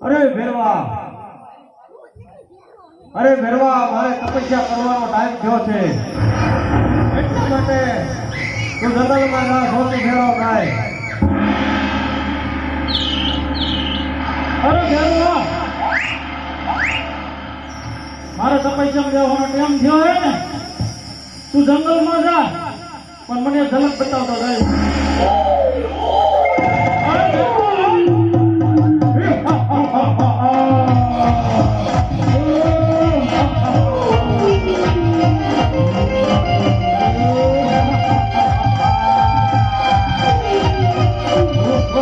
અરે ભેરવા. અરે ભેરવા, મારે તપસ્યા કરવાનો ટાઈમ થયો છે. એટલા માટે તું જંગલમાં ના સોચી ફેરવા ભાઈ અરે ભેરવા. મારે તપસ્યામાં જવાનો ટાઈમ થયો હે ને? તું જંગલમાં જા. પણ મને ઝલક બતાવતો રહ્યો